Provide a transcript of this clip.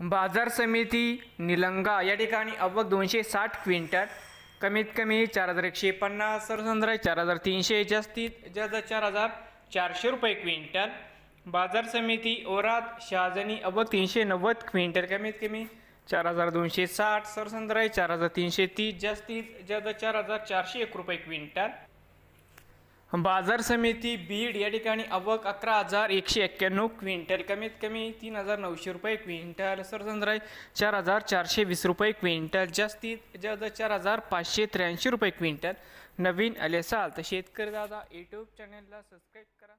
बाजार समिती निलंगा. या ठिकाणी अवक दोनशे साठ क्विंटल कमीत कमी चार हजार एकशे पन्नास सरसंद्र चार हजार तीनशे जास्तीत जास्त चार हजार चारशे रुपये क्विंटल. बाजार समिती ओरात शहाजनी अवक तीनशे नव्वद क्विंटल कमीत कमी चार हजार दोनशे साठ सरसंद्र चार हजार तीनशे तीस जास्तीत जास्त चार हजार चारशे एक रुपये क्विंटल. बाजार समिती बीड या ठिकाणी आवक अकरा हजार एकशे एक्क्याण्णव क्विंटल कमीत कमी तीन हजार नऊशे रुपये क्विंटल. सरसंद्राय चार हजार चारशे वीस रुपये क्विंटल जास्तीत जास्त चार हजार पाचशे त्र्याऐंशी रुपये क्विंटल. नवीन आले असाल तर शेतकरी दादा यूट्यूब चॅनलला सबस्क्राईब करा.